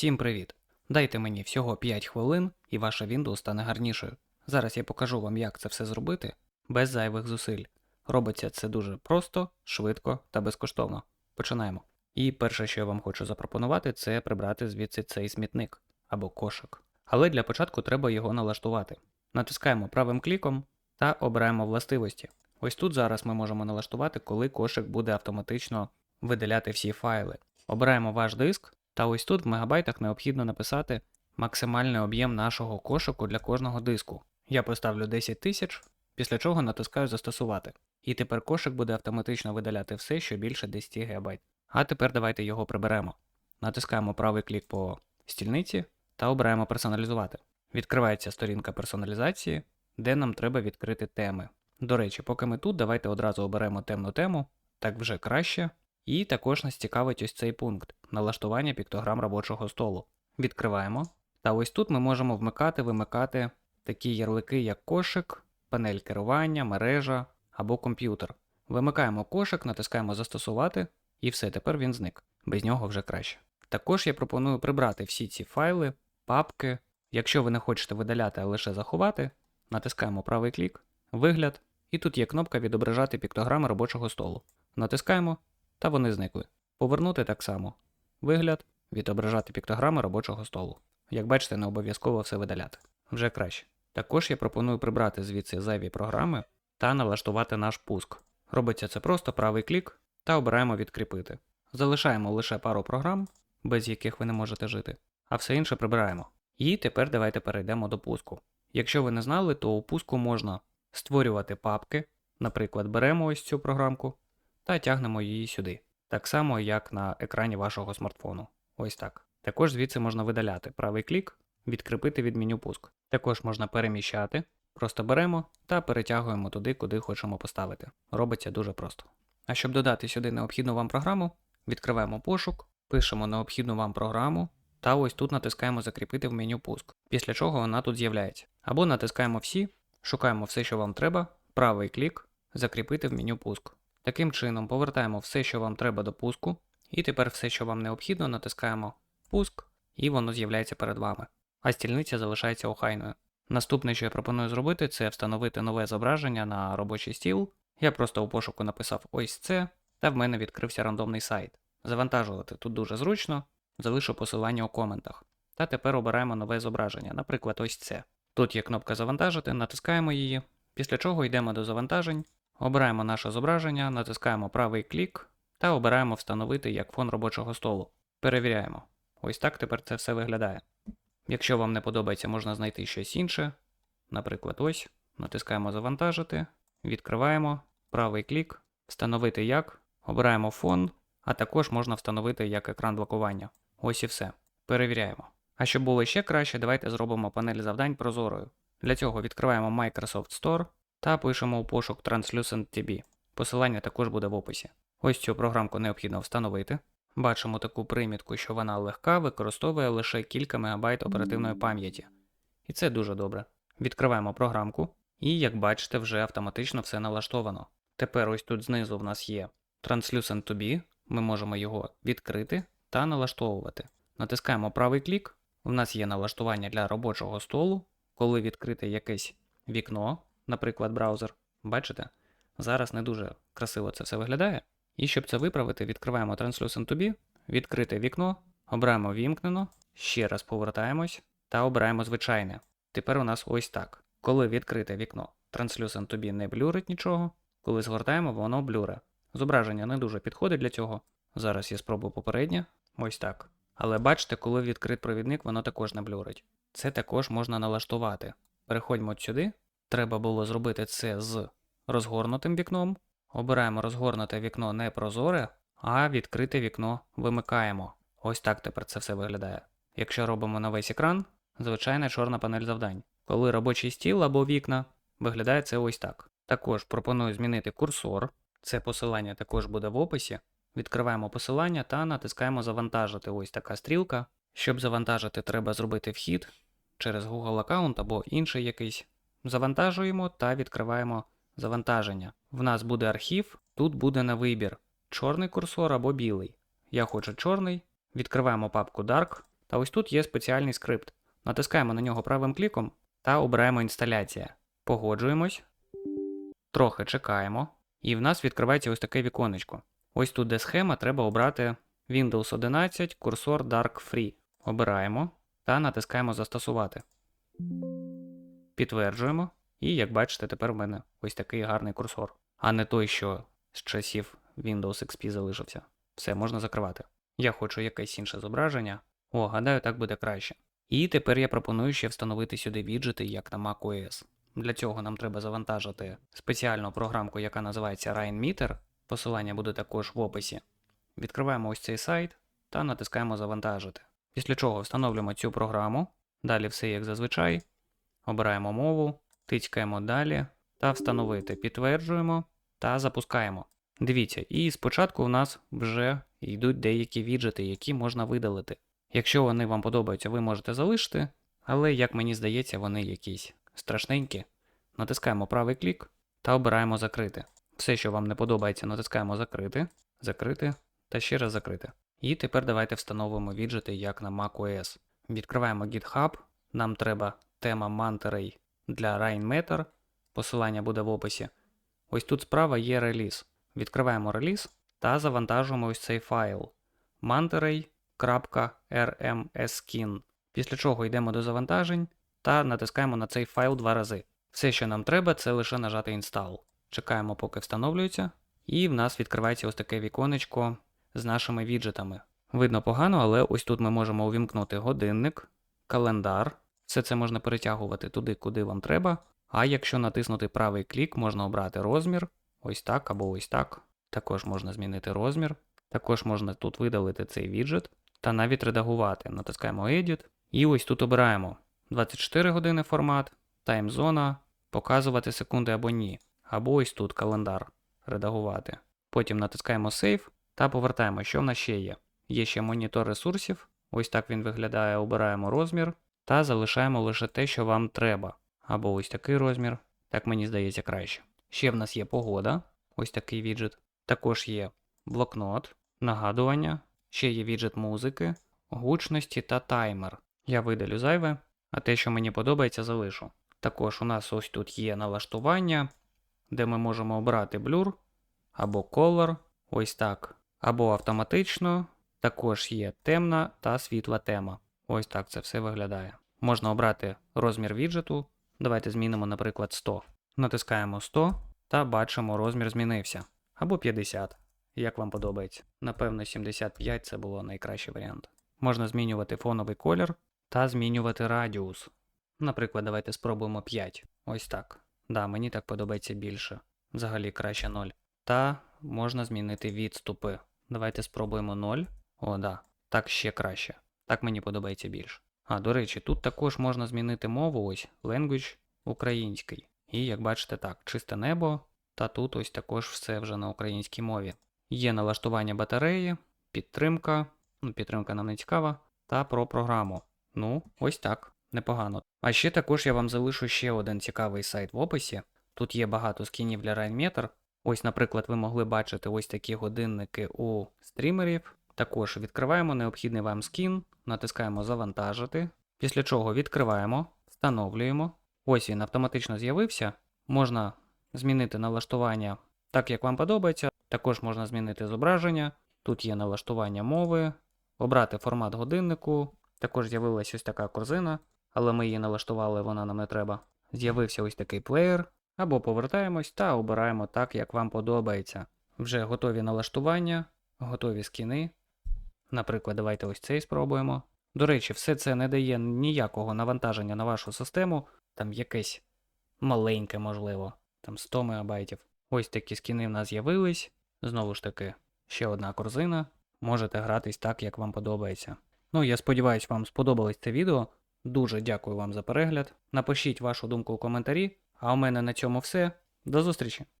Всім привіт! Дайте мені всього 5 хвилин і ваша Windows стане гарнішою. Зараз я покажу вам, як це все зробити без зайвих зусиль. Робиться це дуже просто, швидко та безкоштовно. Починаємо. І перше, що я вам хочу запропонувати, це прибрати звідси цей смітник або кошик. Але для початку треба його налаштувати. Натискаємо правим кліком та обираємо властивості. Ось тут зараз ми можемо налаштувати, коли кошик буде автоматично видаляти всі файли. Обираємо ваш диск, та ось тут в мегабайтах необхідно написати максимальний об'єм нашого кошику для кожного диску. Я поставлю 10 тисяч, після чого натискаю застосувати. І тепер кошик буде автоматично видаляти все, що більше 10 ГБ. А тепер давайте його приберемо. Натискаємо правий клік по стільниці та обираємо персоналізувати. Відкривається сторінка персоналізації, де нам треба відкрити теми. До речі, поки ми тут, давайте одразу оберемо темну тему, так вже краще. І також нас цікавить ось цей пункт налаштування піктограм робочого столу. Відкриваємо. Та ось тут ми можемо вмикати, вимикати такі ярлики, як кошик, панель керування, мережа або комп'ютер. Вимикаємо кошик, натискаємо застосувати, і все, тепер він зник. Без нього вже краще. Також я пропоную прибрати всі ці файли, папки. Якщо ви не хочете видаляти, а лише заховати, натискаємо правий клік, вигляд, і тут є кнопка відображати піктограми робочого столу. Натискаємо, та вони зникли. Повернути так само. Вигляд, відображати піктограми робочого столу. Як бачите, не обов'язково все видаляти. Вже краще. Також я пропоную прибрати звідси зайві програми та налаштувати наш пуск. Робиться це просто правий клік та обираємо відкріпити. Залишаємо лише пару програм, без яких ви не можете жити, а все інше прибираємо. І тепер давайте перейдемо до пуску. Якщо ви не знали, то у пуску можна створювати папки, наприклад, беремо ось цю програмку та тягнемо її сюди. Так само, як на екрані вашого смартфону. Ось так. Також звідси можна видаляти правий клік, відкріпити від меню пуск. Також можна переміщати, просто беремо та перетягуємо туди, куди хочемо поставити. Робиться дуже просто. А щоб додати сюди необхідну вам програму, відкриваємо пошук, пишемо необхідну вам програму, та ось тут натискаємо Закріпити в меню пуск, після чого вона тут з'являється. Або натискаємо всі, шукаємо все, що вам треба, правий клік, закріпити в меню пуск. Таким чином, повертаємо все, що вам треба до пуску, і тепер все, що вам необхідно, натискаємо пуск, і воно з'являється перед вами. А стільниця залишається охайною. Наступне, що я пропоную зробити, це встановити нове зображення на робочий стіл. Я просто у пошуку написав ось це, та в мене відкрився рандомний сайт. Завантажувати тут дуже зручно, залишу посилання у коментах. Та тепер обираємо нове зображення, наприклад, ось це. Тут є кнопка Завантажити, натискаємо її, після чого йдемо до завантажень, обираємо наше зображення, натискаємо правий клік та обираємо Встановити як фон робочого столу. Перевіряємо. Ось так тепер це все виглядає. Якщо вам не подобається, можна знайти щось інше. Наприклад, ось. Натискаємо Завантажити, відкриваємо, правий клік, встановити як, обираємо фон, а також можна встановити як екран блокування. Ось і все. Перевіряємо. А щоб було ще краще, давайте зробимо панель завдань прозорою. Для цього відкриваємо Microsoft Store та пишемо у пошук Translucent TB. Посилання також буде в описі. Ось цю програмку необхідно встановити. Бачимо таку примітку, що вона легка, використовує лише кілька мегабайт оперативної пам'яті. І це дуже добре. Відкриваємо програмку, і, як бачите, вже автоматично все налаштовано. Тепер ось тут знизу в нас є Translucent to be, ми можемо його відкрити та налаштовувати. Натискаємо правий клік, у нас є налаштування для робочого столу, коли відкрите якесь вікно, наприклад, браузер. Бачите? Зараз не дуже красиво це все виглядає. І щоб це виправити, відкриваємо Translucent to відкрите вікно, обираємо вімкнено, ще раз повертаємось та обираємо звичайне. Тепер у нас ось так. Коли відкрите вікно, Translucent be не блюрить нічого, коли згортаємо, воно блюре. Зображення не дуже підходить для цього. Зараз я спробую попереднє. Ось так. Але бачите, коли відкрит провідник, воно також не блюрить. Це також можна налаштувати. Переходьмо сюди. Треба було зробити це з розгорнутим вікном. Обираємо розгорнуте вікно не прозоре, а відкрите вікно вимикаємо. Ось так тепер це все виглядає. Якщо робимо на весь екран, звичайна чорна панель завдань. Коли робочий стіл або вікна, виглядає це ось так. Також пропоную змінити курсор. Це посилання також буде в описі. Відкриваємо посилання та натискаємо Завантажити. Ось така стрілка. Щоб завантажити, треба зробити вхід через Google аккаунт або інший якийсь. Завантажуємо та відкриваємо завантаження. В нас буде архів, тут буде на вибір чорний курсор або білий. Я хочу чорний. Відкриваємо папку Dark, Та ось тут є спеціальний скрипт. Натискаємо на нього правим кліком та обираємо інсталяція. Погоджуємось. Трохи чекаємо. І в нас відкривається ось таке віконечко. Ось тут, де схема, треба обрати Windows 11, курсор Dark Free. Обираємо та натискаємо Застосувати. Підтверджуємо. І як бачите, тепер в мене ось такий гарний курсор, а не той, що з часів Windows XP залишився. Все, можна закривати. Я хочу якесь інше зображення. О, гадаю, так буде краще. І тепер я пропоную ще встановити сюди віджити, як на macOS. Для цього нам треба завантажити спеціальну програмку, яка називається RainMeter. Посилання буде також в описі. Відкриваємо ось цей сайт та натискаємо Завантажити. Після чого встановлюємо цю програму. Далі все як зазвичай. Обираємо мову, тицькаємо далі та встановити. Підтверджуємо та запускаємо. Дивіться, і спочатку в нас вже йдуть деякі віджити, які можна видалити. Якщо вони вам подобаються, ви можете залишити, але, як мені здається, вони якісь страшненькі. Натискаємо правий клік та обираємо закрити. Все, що вам не подобається, натискаємо закрити, закрити та ще раз закрити. І тепер давайте встановимо віджити як на macOS. Відкриваємо GitHub, нам треба тема Manterey для RainMeter, посилання буде в описі. Ось тут справа є реліз. Відкриваємо реліз та завантажуємо ось цей файл manterey.rmskin. Після чого йдемо до завантажень та натискаємо на цей файл два рази. Все, що нам треба, це лише нажати Install. Чекаємо, поки встановлюється, і в нас відкривається ось таке віконечко з нашими віджитами. Видно погано, але ось тут ми можемо увімкнути годинник, календар. Все це можна перетягувати туди, куди вам треба. А якщо натиснути правий клік, можна обрати розмір, ось так або ось так. Також можна змінити розмір. Також можна тут видалити цей віджит та навіть редагувати. Натискаємо Edit. І ось тут обираємо 24 години формат, таймзона, показувати секунди або ні. Або ось тут календар редагувати. Потім натискаємо Save та повертаємо, що в нас ще є. Є ще монітор ресурсів. Ось так він виглядає, обираємо розмір та залишаємо лише те, що вам треба. Або ось такий розмір, так мені здається краще. Ще в нас є погода, ось такий віджит. Також є блокнот, нагадування, ще є віджит музики, гучності та таймер. Я видалю зайве, а те, що мені подобається, залишу. Також у нас ось тут є налаштування, де ми можемо обрати блюр або color, ось так, або автоматично. Також є темна та світла тема. Ось так це все виглядає. Можна обрати розмір віджиту. Давайте змінимо, наприклад, 100. Натискаємо 100 та бачимо, розмір змінився. Або 50, як вам подобається. Напевно, 75 це було найкращий варіант. Можна змінювати фоновий колір та змінювати радіус. Наприклад, давайте спробуємо 5. Ось так. Да, мені так подобається більше. Взагалі краще 0. Та можна змінити відступи. Давайте спробуємо 0. О, да. Так ще краще. Так мені подобається більше. А, до речі, тут також можна змінити мову, ось language український. І як бачите, так, чисте небо, та тут ось також все вже на українській мові. Є налаштування батареї, підтримка, ну, підтримка нам не цікава, та про програму. Ну, ось так, непогано. А ще також я вам залишу ще один цікавий сайт в описі. Тут є багато скінів для RainMeter. Ось, наприклад, ви могли бачити ось такі годинники у стрімерів. Також відкриваємо необхідний вам скін, натискаємо Завантажити, після чого відкриваємо, встановлюємо. Ось він автоматично з'явився. Можна змінити налаштування так, як вам подобається. Також можна змінити зображення. Тут є налаштування мови, обрати формат годиннику. Також з'явилася ось така корзина, але ми її налаштували, вона нам не треба. З'явився ось такий плеєр. Або повертаємось та обираємо так, як вам подобається. Вже готові налаштування, готові скіни. Наприклад, давайте ось цей спробуємо. До речі, все це не дає ніякого навантаження на вашу систему, там якесь маленьке, можливо, там 100 МБ. Ось такі скіни в нас з'явились. Знову ж таки, ще одна корзина. Можете гратись так, як вам подобається. Ну, я сподіваюся, вам сподобалось це відео. Дуже дякую вам за перегляд. Напишіть вашу думку у коментарі. А у мене на цьому все. До зустрічі!